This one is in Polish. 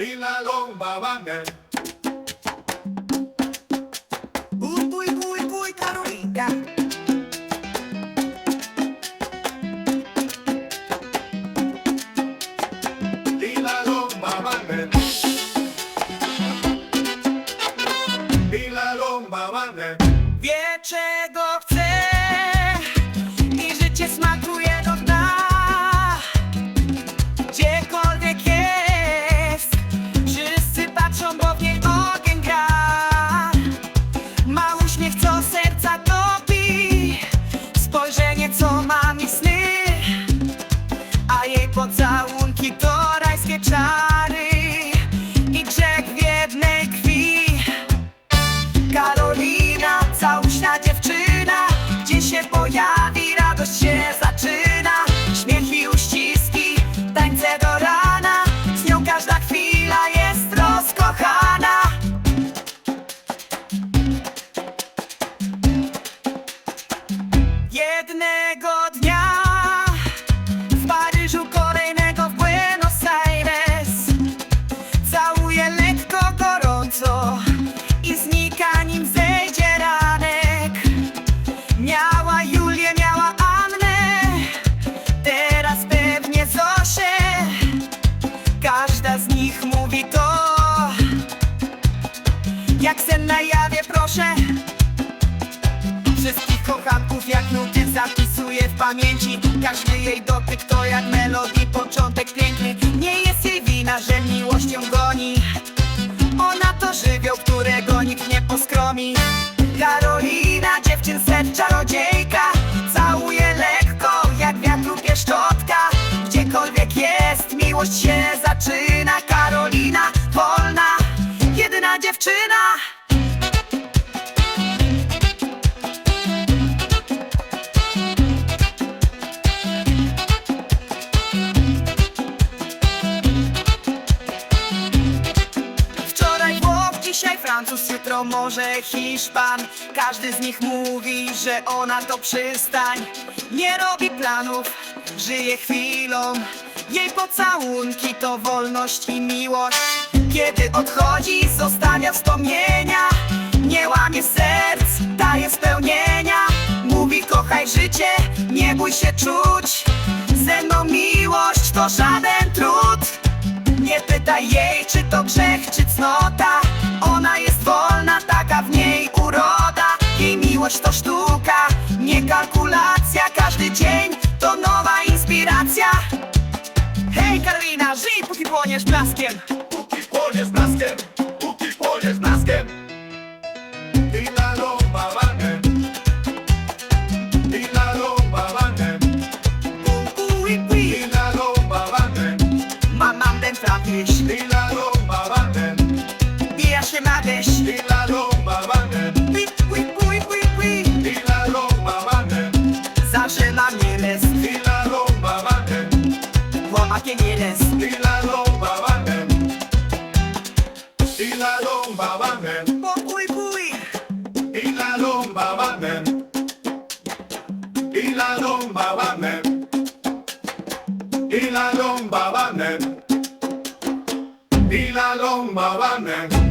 y la lomba banger. Uy, uy, uy, Carolina. Y la lomba la lomba banger. Viece. Jednego dnia W Paryżu, kolejnego w Buenos Aires Całuje lekko, gorąco i znika nim zejdzie ranek. Miała Julię, miała Annę, teraz pewnie Zosię. Każda z nich mówi to, jak sen na jawie, proszę. Wszystkich kochanków jak nuty zapisuje w pamięci. Każdy jej dotyk to jak melodii początek piękny. Nie jest jej wina, że miłością goni. Ona to żywioł, którego nikt nie poskromi. Karolina, dziewczyn serc czarodziejka Całuje lekko, jak wiatru pieszczotka. Gdziekolwiek jest, miłość się zaczyna. Karolina, wolna, jedyna dziewczyna dzisiaj Francuz, jutro może Hiszpan. Każdy z nich mówi, że ona to przystań. Nie robi planów, żyje chwilą. Jej pocałunki to wolność i miłość. Kiedy odchodzi, zostawia wspomnienia. Nie łamie serc, daje spełnienia. Mówi kochaj życie, nie bój się czuć. Ze mną miłość to żaden trud nie pytaj jej, czy to grzech, czy cnota. Ona jest wolna, taka w niej uroda. Jej miłość to sztuka, nie kalkulacja. Każdy dzień to nowa inspiracja. Hej Karolina, żyj póki płoniesz blaskiem Inalong babangen. Puy puy. Inalong babangen. Inalong babangen.